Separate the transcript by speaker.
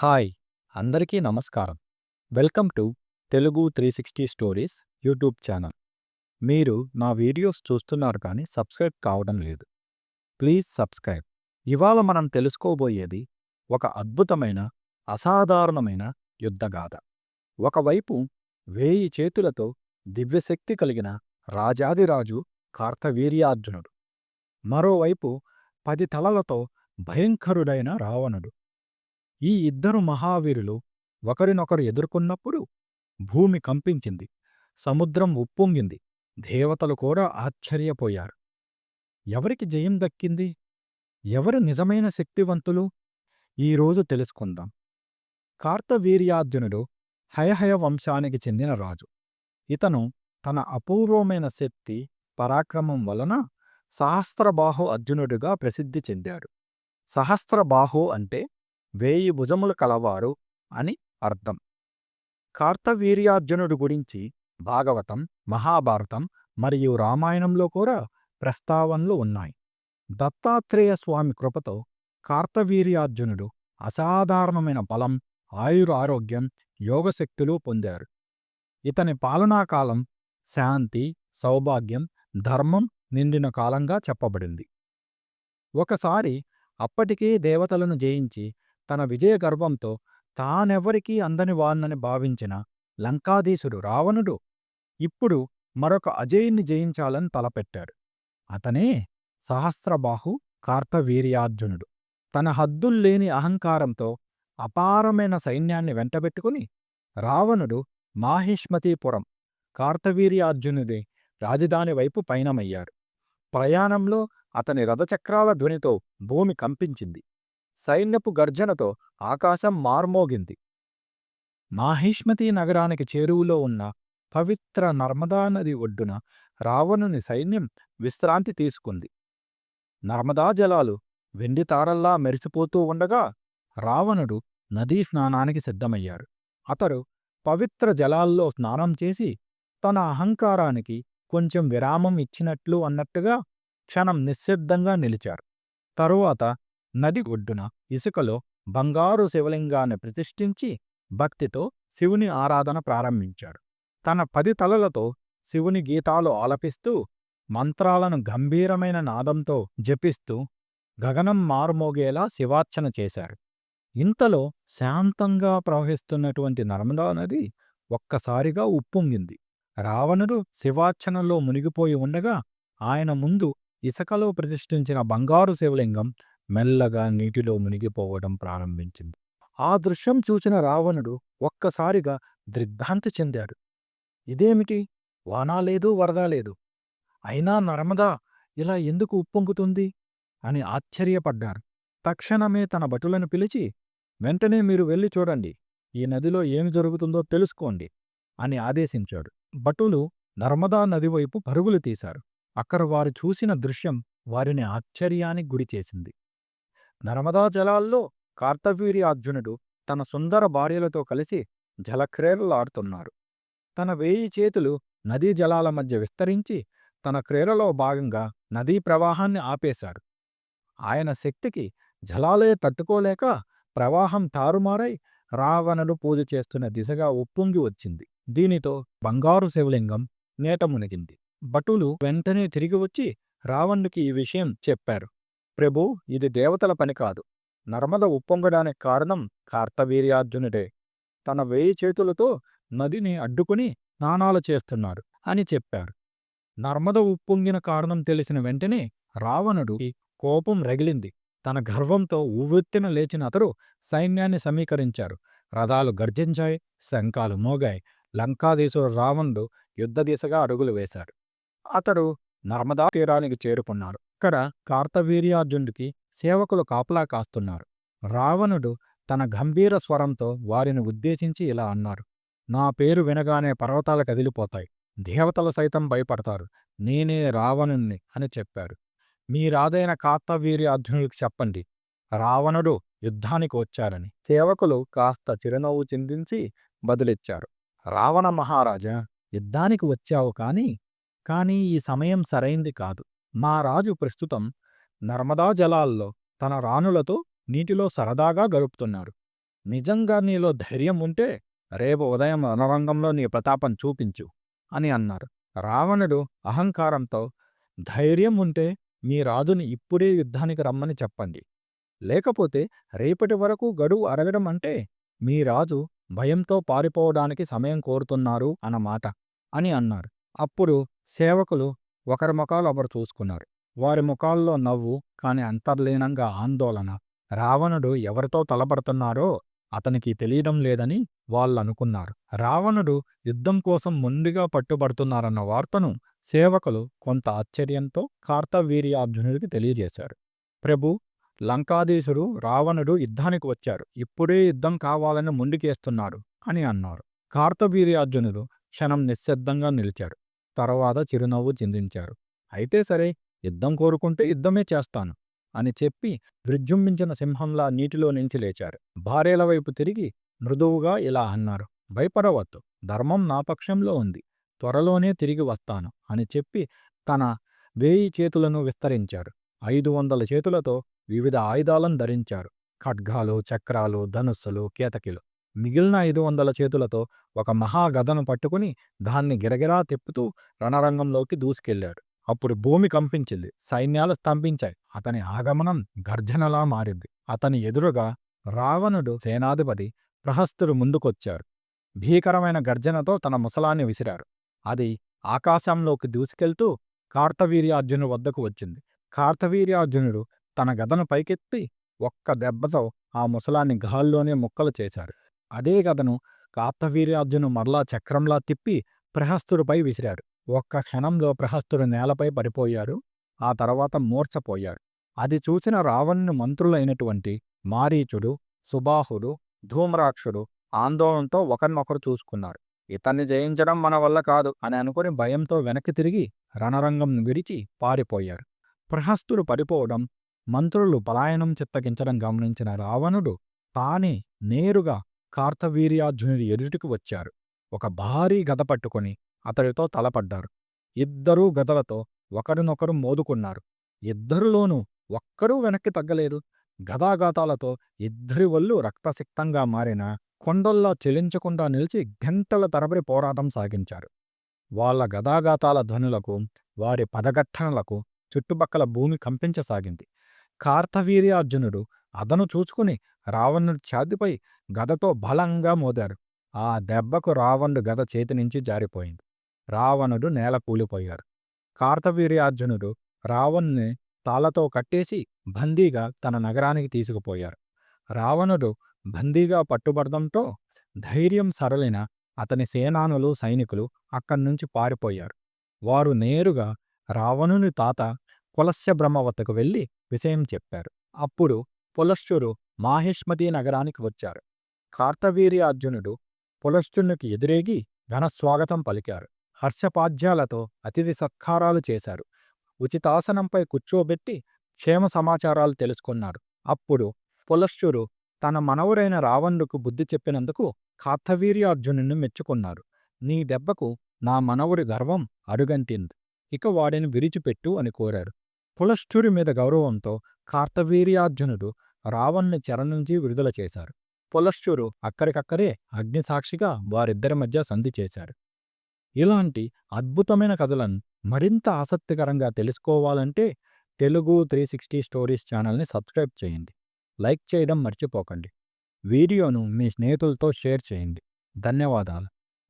Speaker 1: Hi అందరికీ నమస్కారం. Welcome to Telugu three sixty stories YouTube channel. మీరు నా వీడియోస్ చూస్తున్నారు కానీ సబ్స్క్రైబ్ కావడం లేదు. Please subscribe. ఇవాళ మనం తెలుసుకోబోయేది ఒక అద్భుతమైన అసాధారణమైన యుద్ధగాథ. ఒకవైపు వేయి చేతులతో దివ్యశక్తి కలిగిన రాజాదిరాజు కార్తవీర్యార్జునుడు. మరోవైపు పది తలలతో భయంకరుడైన రావణుడు. ఈ ఇద్దరు మహావీరులు ఒకరినొకరు ఎదుర్కొన్నప్పుడు భూమి కంపించింది సముద్రం ఉప్పొంగింది దేవతలు కూడా ఆశ్చర్యపోయారు. ఎవరికి జయం దక్కింది? ఎవరు నిజమైన శక్తివంతులు? ఈరోజు తెలుసుకుందాం. కార్తవీర్యార్జునుడు హయహయ వంశానికి చెందిన రాజు. ఇతను తన అపూర్వమైన శక్తి పరాక్రమం వలన సహస్రబాహు అర్జునుడిగా ప్రసిద్ధి చెందాడు. సహస్రబాహు అంటే వేయి భుజములు కలవారు అని అర్థం. కార్తవీర్యార్జునుడు గురించి భాగవతం మహాభారతం మరియు రామాయణంలో కూడా ప్రస్తావనలు ఉన్నాయి. దత్తాత్రేయ స్వామి కృపతో కార్తవీర్యార్జునుడు అసాధారణమైన బలం ఆయురారోగ్యం యోగశక్తులు పొందారు. ఇతని పాలనాకాలం శాంతి సౌభాగ్యం ధర్మం నిండిన కాలంగా చెప్పబడింది. ఒకసారి అప్పటికే దేవతలను జయించి తన విజయ గర్వంతో తానెవ్వరికీ అందని వాన్నని భావించిన లంకాధీశుడు రావణుడు ఇప్పుడు మరొక అజయుణ్ణి జయించాలని తలపెట్టాడు. అతనే సహస్రబాహు కార్తవీర్యార్జునుడు. తన హద్దుల్లేని అహంకారంతో అపారమైన సైన్యాన్ని వెంటబెట్టుకుని రావణుడు మాహిష్మతీపురం కార్తవీర్యార్జునుడి రాజధాని వైపు పయనమయ్యారు. ప్రయాణంలో అతని రథచక్రాల ధ్వనితో భూమి కంపించింది. సైన్యపు గర్జనతో ఆకాశం మార్మోగింది. మాహిష్మతి నగరానికి చేరువులో ఉన్న పవిత్ర నర్మదా నది ఒడ్డున రావణుని సైన్యం విశ్రాంతి తీసుకుంది. నర్మదా జలాలు వెండి తారల్లా మెరిసిపోతూ ఉండగా రావణుడు నదీ స్నానానికి సిద్ధమయ్యాడు. అతడు పవిత్ర జలాల్లో స్నానం చేసి తన అహంకారానికి కొంచెం విరామం ఇచ్చినట్లు అన్నట్టుగా క్షణం నిశ్శబ్దంగా నిలిచారు. తరువాత నది ఒడ్డున ఇసుకలో బంగారు శివలింగాన్ని ప్రతిష్ఠించి భక్తితో శివుని ఆరాధన ప్రారంభించాడు తన పది తలలతో శివుని గీతాలు ఆలపిస్తూ మంత్రాలను గంభీరమైన నాదంతో జపిస్తూ గగనం మారుమోగేలా శివార్చన చేశాడు ఇంతలో శాంతంగా ప్రవహిస్తున్నటువంటి నర్మదా నది ఒక్కసారిగా ఉప్పొంగింది. రావణుడు శివార్చనలో మునిగిపోయి ఉండగా ఆయన ముందు ఇసుకలో ప్రతిష్ఠించిన బంగారు శివలింగం మెల్లగా నీటిలో మునిగిపోవడం ప్రారంభించింది. ఆ దృశ్యం చూసిన రావణుడు ఒక్కసారిగా దిగ్భ్రాంతి చెందాడు. ఇదేమిటి? వానా లేదు వరద లేదు. అయినా నర్మదా ఇలా ఎందుకు ఉప్పొంగుతుంది? అని ఆశ్చర్యపడ్డారు. తక్షణమే తన భటులను పిలిచి వెంటనే మీరు వెళ్ళి చూడండి. ఈ నదిలో ఏమి జరుగుతుందో తెలుసుకోండి అని ఆదేశించాడు. భటులు నర్మదా నది వైపు పరుగులు తీశారు. అక్కడ వారు చూసిన దృశ్యం వారిని ఆశ్చర్యానికి గురిచేసింది. నర్మదా జలాల్లో కార్తవీర్యార్జునుడు తన సుందర భార్యలతో కలిసి జలక్రీడలాడుతున్నారు. తన వేయి చేతులు నదీ జలాల మధ్య విస్తరించి తన క్రీడలో భాగంగా నదీ ప్రవాహాన్ని ఆపేశారు. ఆయన శక్తికి జలాలే తట్టుకోలేక ప్రవాహం తారుమారై రావణుడు పూజ చేస్తున్న దిశగా ఉప్పొంగి వచ్చింది. దీనితో బంగారు శివలింగం నేట మునిగింది. భటులు వెంటనే తిరిగి వచ్చి రావణుడికి ఈ విషయం చెప్పారు. ప్రభు ఇది దేవతల పని కాదు. నర్మద ఉప్పొంగడానికి కారణం కార్తవీర్యార్జునుడే. తన వేయి చేతులతో నదిని అడ్డుకుని స్నానాలు చేస్తున్నారు అని చెప్పారు. నర్మద ఉప్పొంగిన కారణం తెలిసిన వెంటనే రావణుడు కోపం రగిలింది. తన గర్వంతో ఉవ్వెత్తిన లేచిన అతడు సైన్యాన్ని సమీకరించారు. రథాలు గర్జించాయి శంఖాలు మోగాయి. లంకాదేశుడు రావణుడు యుద్ధ దిశగా అడుగులు వేశారు. అతడు నర్మదా తీరానికి చేరుకున్నారు ఇక్కడ కార్తవీర్యార్జునుడికి సేవకులు కాపలా కాస్తున్నారు. రావణుడు తన గంభీర స్వరంతో వారిని ఉద్దేశించి ఇలా అన్నారు. నా పేరు వినగానే పర్వతాలు కదిలిపోతాయి. దేవతలు సైతం భయపడతారు. నేనే రావణుణ్ణి అని చెప్పారు. మీ రాజైన కార్తవీర్యార్జునుడికి చెప్పండి. రావణుడు యుద్ధానికి వచ్చారని సేవకులు కాస్త చిరునవ్వు చిందించి బదులిచ్చారు. రావణ మహారాజా యుద్ధానికి వచ్చావు కాని కానీ ఈ సమయం సరైంది కాదు. మా రాజు ప్రస్తుతం నర్మదా జలాల్లో తన రాణులతో నీటిలో సరదాగా గడుపుతున్నారు. నిజంగా నీలో ధైర్యం ఉంటే రేపు ఉదయం రణరంగంలో నీ ప్రతాపం చూపించు అని అన్నారు. రావణుడు అహంకారంతో ధైర్యం ఉంటే మీ రాజుని ఇప్పుడే యుద్ధానికి రమ్మని చెప్పండి. లేకపోతే రేపటి వరకు గడువు అరగడం అంటే మీ రాజు భయంతో పారిపోవడానికి సమయం కోరుతున్నారు అన్నమాట అని అన్నారు. అప్పుడు సేవకులు ఒకరి ముఖాలు ఒకరు చూసుకున్నారు. వారి ముఖాల్లో నవ్వు కాని అంతర్లీనంగా ఆందోళన. రావణుడు ఎవరితో తలపడుతున్నారో అతనికి తెలియడం లేదని వాళ్ళనుకున్నారు. రావణుడు యుద్ధం కోసం ముందుగా పట్టుబడుతున్నారన్న వార్తను సేవకులు కొంత ఆశ్చర్యంతో కార్తవీర్యార్జునుడికి తెలియజేశారు. ప్రభు లంకాధీశుడు రావణుడు యుద్ధానికి వచ్చారు. ఇప్పుడే యుద్ధం కావాలని ముందుకేస్తున్నారు అని అన్నారు. కార్తవీర్యార్జునుడు క్షణం నిశ్శబ్దంగా నిలిచారు తర్వాత చిరునవ్వు చిందించారు. అయితే సరే యుద్ధం కోరుకుంటే యుద్ధమే చేస్తాను అని చెప్పి విజృంభించిన సింహంలా నీటిలో నుంచి లేచారు. భార్యల వైపు తిరిగి మృదువుగా ఇలా అన్నారు భయపడవద్దు ధర్మం నా పక్షంలో ఉంది త్వరలోనే తిరిగి వస్తాను అని చెప్పి తన వేయి చేతులను విస్తరించారు. ఐదు వందల చేతులతో వివిధ ఆయుధాలను ధరించారు. ఖడ్గాలు చక్రాలు ధనుస్సులు కేతకిలు మిగిలిన ఐదు వందల చేతులతో ఒక మహాగదను పట్టుకుని దాన్ని గిరగిరా తిప్పుతూ రణరంగంలోకి దూసుకెళ్ళాడు అప్పుడు భూమి కంపించింది. సైన్యాలు స్తంభించాయి. అతని ఆగమనం గర్జనలా మారింది. అతని ఎదురుగా రావణుడు సేనాధిపతి ప్రహస్తుడు ముందుకొచ్చారు భీకరమైన గర్జనతో తన ముసలాన్ని విసిరారు. అది ఆకాశంలోకి దూసుకెళ్తూ కార్తవీర్యార్జును వద్దకు వచ్చింది. కార్తవీర్యార్జునుడు తన గదను పైకెత్తి ఒక్క దెబ్బతో ఆ ముసలాన్ని గాల్లోనే ముక్కలు చేశారు. అదే కథను కార్తవీర్యార్జును మరలా చక్రంలా తిప్పి ప్రహస్తుడిపై విసిరారు. ఒక్క క్షణంలో ప్రహస్తుడు నేలపై పడిపోయారు. ఆ తర్వాత మూర్ఛపోయారు. అది చూసిన రావణుని మంత్రులైనటువంటి మారీచుడు సుబాహుడు ధూమ్రాక్షుడు ఆందోళనతో ఒకరినొకరు చూసుకున్నారు. ఇతన్ని జయించడం మన వల్ల కాదు అని అనుకుని భయంతో వెనక్కి తిరిగి రణరంగం విడిచి పారిపోయారు. ప్రహస్తుడు పడిపోవడం మంత్రులు పలాయనం చిత్తగించడం గమనించిన రావణుడు తానే నేరుగా కార్తవీర్యార్జునుడి ఎదుటికి వచ్చారు. ఒక భారీ గద పట్టుకుని అతడితో తలపడ్డారు. ఇద్దరూ గదలతో ఒకరినొకరు మోదుకున్నారు. ఇద్దరిలోనూ ఒక్కడూ వెనక్కి తగ్గలేదు. గదాఘాతాలతో ఇద్దరి వల్లు రక్తసిక్తంగా మారిన కొండల్లా చెలించకుండా నిలిచి గంటల తరబడి పోరాటం సాగించారు. వాళ్ళ గదాఘాతాల ధ్వనులకు వారి పదఘట్టనలకు చుట్టుపక్కల భూమి కంపించసాగింది. కార్తవీర్యార్జునుడు అదను చూచుకుని రావణుడి ఛాతిపై గదతో బలంగా మోదారు. ఆ దెబ్బకు రావణుడు గద చేతి నుంచి జారిపోయింది. రావణుడు నేల కూలిపోయారు. కార్తవీర్యార్జునుడు రావణ్ణి తాళతో కట్టేసి బందీగా తన నగరానికి తీసుకుపోయారు. రావణుడు బందీగా పట్టుబడడంతో ధైర్యం సరళిన అతని సేనానులు సైనికులు అక్కడ్నుంచి పారిపోయారు. వారు నేరుగా రావణుని తాత కులస్య బ్రహ్మవతకు వెళ్ళి విషయం చెప్పారు. అప్పుడు పులశ్చురు మాహిష్మతి నగరానికి వచ్చారు. కార్తవీర్యార్జునుడు పులశ్చునికి ఎదురేగి ఘనస్వాగతం పలికారు. హర్షపాద్యాలతో అతిథి సత్కారాలు చేశారు. ఉచితాసనంపై కూర్చోబెట్టి క్షేమ సమాచారాలు తెలుసుకున్నారు. అప్పుడు పులశ్చురు తన మనవరైన రావణుడుకు బుద్ధి చెప్పినందుకు కార్తవీర్యార్జునుని మెచ్చుకున్నారు. నీ దెబ్బకు నా మనవుడి గర్వం అడుగంటింది. ఇక వాడిని విరిచిపెట్టు అని కోరారు. పులశ్చురి మీద గౌరవంతో కార్తవీర్యార్జునుడు రావణ్ణి చెర నుంచి విడుదల చేశారు. పులశ్చురు అక్కడికక్కడే అగ్నిసాక్షిగా వారిద్దరి మధ్య సంధి చేశారు. ఇలాంటి అద్భుతమైన కథలను మరింత ఆసక్తికరంగా తెలుసుకోవాలంటే తెలుగు త్రీ సిక్స్టీ స్టోరీస్ ఛానల్ని సబ్స్క్రైబ్ చేయండి. లైక్ చేయడం మర్చిపోకండి. వీడియోను మీ స్నేహితులతో షేర్ చేయండి. ధన్యవాదాలు.